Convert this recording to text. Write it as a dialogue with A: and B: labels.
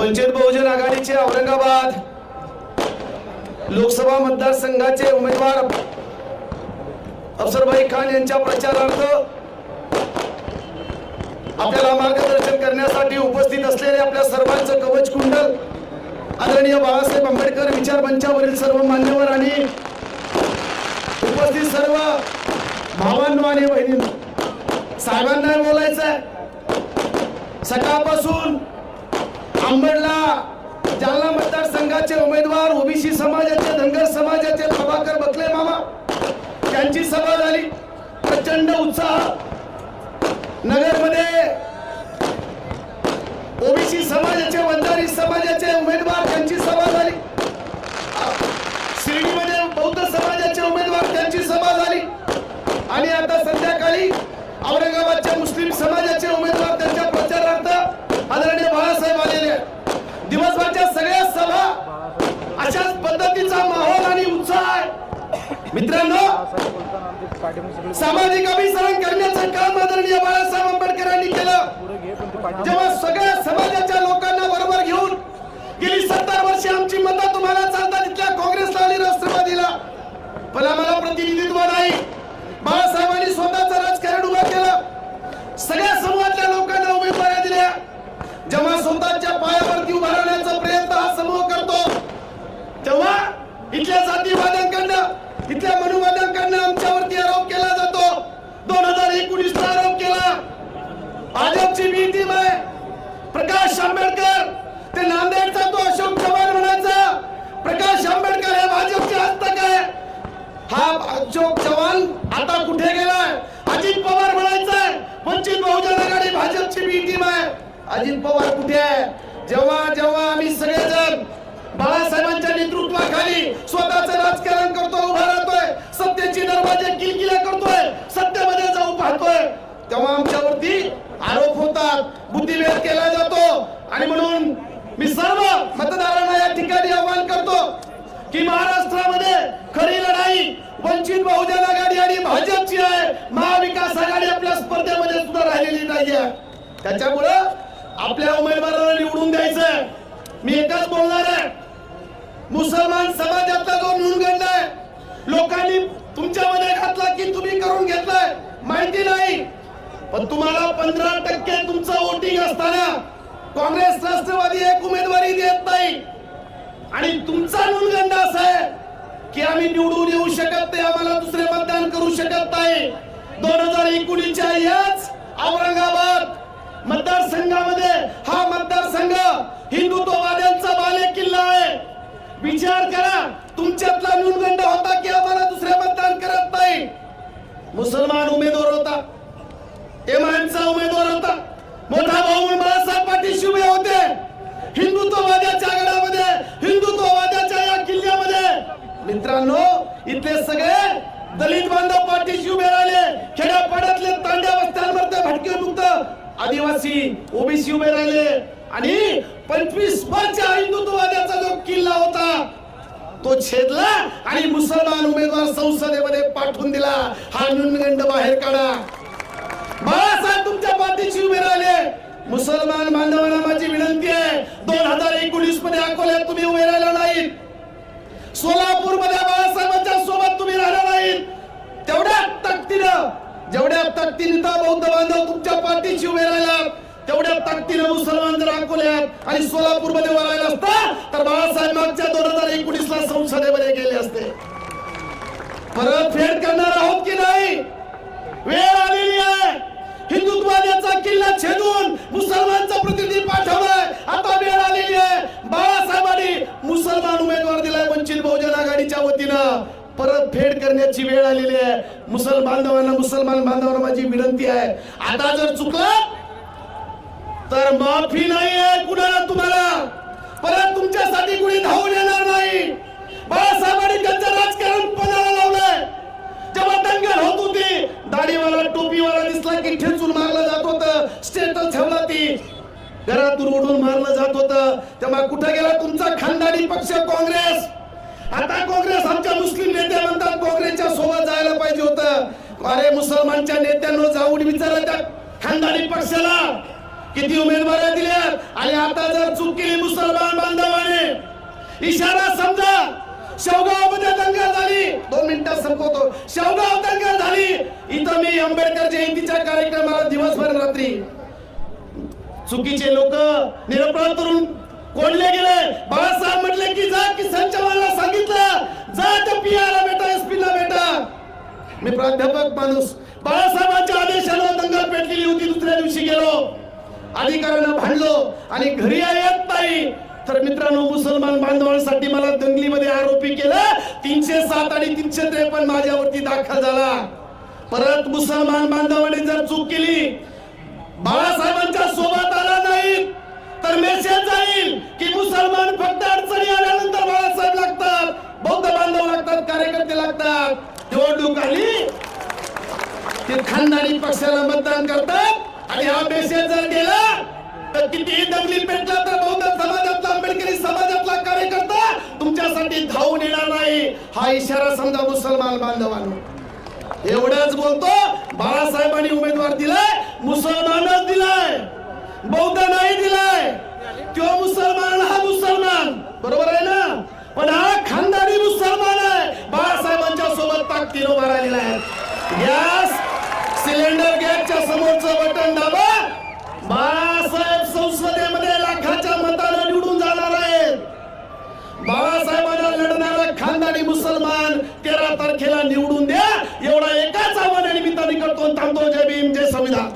A: वंचित बहुजन आघाडीचे औरंगाबाद लोकसभा मतदारसंघाचे उमेदवार अफसरभाई खान यांच्या प्रचारार्थ आपल्याला मार्गदर्शन करण्यासाठी उपस्थित असलेले आपल्या सर्वांचं कवच कुंडल आदरणीय बाळासाहेब आंबेडकर विचार मंचावरील सर्व मान्यवर आणि उपस्थित सर्व भावांनो आणि बहिणींना साहेबांना बोलायचं आहे सकाळपासून अंबडला जालना मतदारसंघाचे उमेदवार ओबीसी समाजाचे धनगर समाजाचे प्रभाकर बकले मामा. त्यांची सभा झाली. प्रचंड उत्साह. नगरमध्ये ओबीसी समाजाचे वंजारी समाजाचे उमेदवार त्यांची सभा झाली. मित्रांनो सामाजिक अभिसरण करण्याचं काम आदरणीय बाळासाहेब आंबेडकरांनी केलं. जेव्हा सगळ्या समाजाच्या लोकांना बरोबर घेऊन गेली सत्तर वर्षे आमची मतं तुम्हाला चालतात इथल्या काँग्रेसला आणि राष्ट्रवादीला. पण आम्हाला प्रतिनिधित्व नाही. बाळासाहेबांनी स्वतःचं राजकारण उभं केलं. सगळ्या समूहातल्या लोकांना उमेदवाऱ्या दिल्या. जेव्हा स्वतःच्या पायावरती उभारण्याचा प्रयत्न हा समूह करतो तेव्हा इथल्या जातीवाद्यांकडनं इथल्या मनुवाद्यांकडनं आमच्यावरती आरोप केला जातो दोन हजार एकोणीस चा आरोप केला भाजपची भीती आहे प्रकाश आंबेडकर ते नांदेडचा तो अशोक चव्हाण म्हणायचा प्रकाश आंबेडकर हे भाजपचे हस्तक आहे. हा अशोक चव्हाण आता कुठे गेलाय? अजित पवार म्हणायचंय वंचित बहुजन आघाडी भाजपची भीती टीम आहे अजित पवार कुठे आहे? जेव्हा जेव्हा आम्ही सगळेजण बाळासाहेबांच्या नेतृत्वाखाली स्वतःचं राजकारण करतो उभा राहतोय सत्तेची दरवाजे किलकिल्या करतोय सत्तेमध्ये जाऊ पाहतोय तेव्हा आमच्यावरती आरोप होतात बुद्धिभेद केला जातो आणि म्हणून मी सर्व मतदारांना या ठिकाणी आवाहन करतो की महाराष्ट्रामध्ये खरी लढाई वंचित बहुजन आघाडी आणि भाजपची आहे. महाविकास आघाडी आपल्या स्पर्धेमध्ये सुद्धा राहिलेली नाहीये. त्याच्यामुळं आपल्या उमेदवाराला निवडून द्यायचंय. मी एकच बोलणार आहे. मुसलमान समाजातला जो मिळून आहे लोकांनी तुमच्यामध्ये घातला की तुम्ही करून घेतलाय माहिती नाही. पण तुम्हाला पंधरा टक्के तुमचं वोटिंग असताना काँग्रेस राष्ट्रवादी एक उमेदवारी देत नाही. आणि तुमचा न्यूनगंड असा आहे की आम्ही निवडून येऊ शकत नाही आम्हाला दुसरे मतदान करू शकत नाही. दोन हजार एकोणीसच्या याच औरंगाबाद मतदारसंघामध्ये हा मतदारसंघ हिंदुत्ववाद्यांचा बाले किल्ला आहे. विचार करा तुमच्यातला न्यूनगंड होता की आम्हाला दुसरे मतदान करत नाही? मुसलमान उमेदवार मित्रांनो इथले सगळे दलित बांधव पाठीशी उभे राहिले. खेड्यापाड्यातले तांड्या वस्त्यांमध्ये भटके मुक्त आदिवासी ओबीसी उभे राहिले. आणि पंचवीस वर्षच्या हिंदुत्ववाद्याचा जो किल्ला होता तो छेदला आणि मुसलमान उमेदवार संसदेमध्ये पाठवून दिला. हा न्यूनगंड बाहेर काढा. बाळासाहेब तुमच्या पाठीशी उभे राहिले. मुसलमान बांधवांना माझी विनंती आहे दोन हजार एकोणीसमध्ये अकोल्यात तुम्ही उभे राहिला सोलापूरमध्ये बाळासाहेबांच्या सोबत तुम्ही राहणार नाही तेवढ्या ताकदीनं जेवढ्या ताकदीने तर बौद्ध बांधव तुमच्या पाठीशी उभे राहिला तेवढ्या ताकदीनं मुसलमान जर अकोल्यात आणि सोलापूरमध्ये वळायला असता तर बाळासाहेब मागच्या दोन हजार एकोणीस ला संसदेमध्ये गेले असते. परत फेड करणार आहोत की नाही? वेळ आलेली आहे हिंदुत्वाद्याचा किल्ला छेदून मुसलमानचा प्रतिनिधी पाठवलाय आता वेळ आलेली आहे बाळासाहेबांनी मुसलमान उमेदवार दिलाय वंचित बहुजन आघाडीच्या वतीनं परत फेड करण्याची वेळ आलेली आहे. मुसलमान बांधवांना मुसलमान बांधवांना माझी विनंती आहे. आता जर चुकलं तर माफी नाही आहे कुणाला तुम्हाला. परत तुमच्यासाठी कुणी धावून येणार नाही. बाळासाहेबांनी त्यांचं राजकारण पणाला लावलंय. जेव्हा दंगल होत होती दाढीवाला टोपीवाला दिसला की ठेचून मारलं जात होतं. स्टेटस ठेवला ती. घरातून उडून मारलं जात होतं. तेव्हा कुठे गेला तुमचा खानदानी पक्ष काँग्रेस? आता काँग्रेस आमच्या मुस्लिम नेते म्हणतात काँग्रेसच्या सोबत जायला पाहिजे होतं. अरे मुसलमानच्या नेत्यांना जाऊन विचारा त्या खानदानी पक्षाला. किती उमेदवार दिल्या आणि आता जर चूक केली मुसलमान बांधवाने इशारा समजा. शेवगावमध्ये झाली. दोन मिनिटात संपवतो. शेवगाव दंगा झाली. इथं मी आंबेडकर जयंतीच्या कार्यक्रमाला दिवसभर रात्री. चुकीचे लोक निरपराध करून कोणले गेले? बाळासाहेब म्हटले की जा की संचलनाला सांगितलं. जा त्या पियाला बेटा एसपी ला बेटा मी प्राध्यापक माणूस. बाळासाहेबांच्या आदेशानं दंगल पेटलेली होती दुसऱ्या दिवशी गेलो. अधिकाऱ्यांना भांडलो आणि घरी येत नाही तर मित्रांनो मुसलमान बांधवांसाठी मला दंगलीमध्ये आरोपी केलं. तीनशे सात आणि तीनशे त्रेपन्न माझ्यावरती दाखल झाला. परत मुसलमान बांधवांनी जर चूक केली बाळासाहेबांच्या सोबत आला नाही तर मेसेज मुसलमान फक्त अडचणी आल्यानंतर बाळासाहेब लागतात. बौद्ध बांधव लागतात कार्यकर्ते लागतात. निवडणूक आली ते खानदानी पक्षाला मतदान करतात. आणि हा मेसेज जर गेला तर कितीही दंगली पेटला तर बौद्ध समाजातला आंबेडकरी समाजातला कार्यकर्ता तुमच्यासाठी धावून येणार नाही. हा इशारा समजा मुसलमान बांधवांना. एवढंच बोलतो. बाळासाहेबांनी उमेदवार दिलाय मुसलमानच दिलाय. बौद्ध नाही दिलाय. तो मुसलमान हा मुसलमान. बरोबर आहे ना? पण हा खानदानी मुसलमान आहे. बाळासाहेबांच्या सोबत ताकदीन उभा राहिलेला आहे. गॅस सिलेंडर गॅसच्या समोरच बटन दाबा. बाळासाहेब संसदेमध्ये लाखाच्या मतानं निवडून जाणार आहेत. बाळासाहेबांना लढणारा खानदानी मुसलमान तेरा तारखेला निवडून द्या. एवढा एकाच आव्हाना निमित्ताने करतो थांबतो. जय भीम जय संविधान.